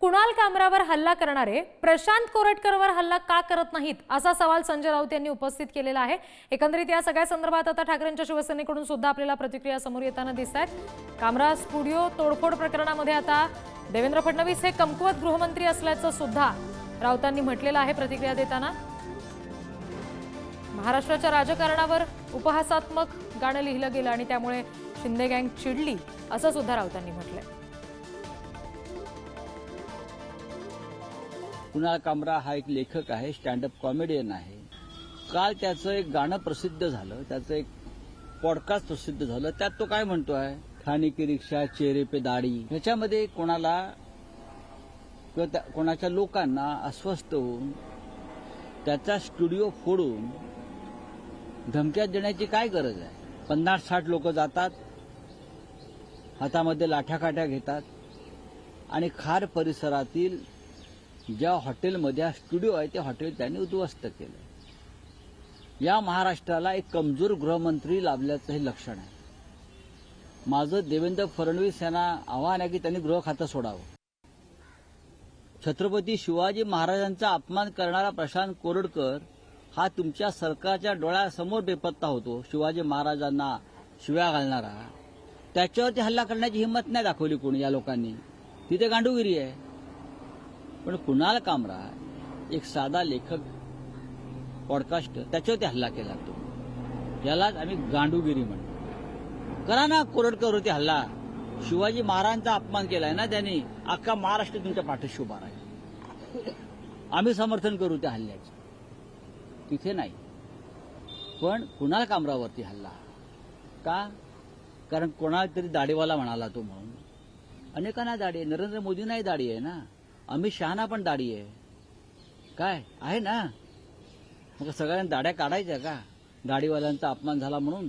कुणाल कामरावर हल्ला करणारे प्रशांत कोरटकरवर हल्ला का करत नाहीत असा सवाल संजय राऊत यांनी उपस्थित केलेला आहे. एकंदरीत या सगळ्या संदर्भात आता ठाकरेंच्या शिवसेनेकडून सुद्धा आपल्याला प्रतिक्रिया समोर येताना दिसत आहेत कामरा स्टुडिओ तोडफोड प्रकरणामध्ये आता देवेंद्र फडणवीस हे कमकुवत गृहमंत्री असल्याचं सुद्धा राऊतांनी म्हटलेलं आहे प्रतिक्रिया देताना. महाराष्ट्राच्या राजकारणावर उपहासात्मक गाणं लिहिलं गेलं आणि त्यामुळे शिंदे गँग चिडली असं सुद्धा राऊतांनी म्हटलंय. कुणाल कामरा हा एक लेखक आहे स्टँडअप कॉमेडियन आहे. काल त्याचं एक गाणं प्रसिद्ध झालं त्याचं एक पॉडकास्ट प्रसिद्ध झालं त्यात तो काय म्हणतोय खाने की रिक्षा चेहरे पे दाढी. ह्याच्यामध्ये कोणाला किंवा त्या- कोणाच्या लोकांना अस्वस्थ होऊन त्याचा स्टुडिओ फोडून धमक्या देण्याची काय गरज आहे? पन्नास साठ लोक जातात हातामध्ये लाठ्याकाठ्या घेतात आणि खार परिसरातील ज्या हॉटेलमध्ये हा स्टुडिओ आहे ते हॉटेल त्यांनी उद्ध्वस्त केलं या महाराष्ट्राला एक कमजोर गृहमंत्री लाभल्याचं हे लक्षण आहे. माझं देवेंद्र फडणवीस यांना आव्हान आहे की त्यांनी गृह खातं सोडावं. छत्रपती शिवाजी महाराजांचा अपमान करणारा प्रशांत कोरडकर हा तुमच्या सरकारच्या डोळ्यासमोर बेपत्ता होतो शिवाजी महाराजांना शिव्या घालणारा. त्याच्यावरती हल्ला करण्याची हिंमत नाही दाखवली कोणी या लोकांनी. तिथे गांडूगिरी आहे. पण कुणाल कामरा एक साधा लेखक पॉडकास्ट त्याच्यावरती हल्ला केला तो. यालाच आम्ही गांडूगिरी म्हणतो. करा ना कोरडकरवरती हल्ला. शिवाजी महाराजांचा अपमान केलाय ना त्यांनी. अख्खा महाराष्ट्र तुमच्या पाठीशी उभा राहील. आम्ही समर्थन करू त्या हल्ल्याचं. तिथे नाही. पण कुणाल कामरावरती हल्ला? का? कारण कोणाला तरी दाढीवाला म्हणाला तो म्हणून. अनेकांना दाढी आहे. नरेंद्र मोदींनाही दाढी आहे ना. अमित शहाना पण दाढी आहे. काय? आहे ना? मग सगळ्यांना दाढ्या काढायच्या का? दाढीवाल्यांचा अपमान झाला म्हणून?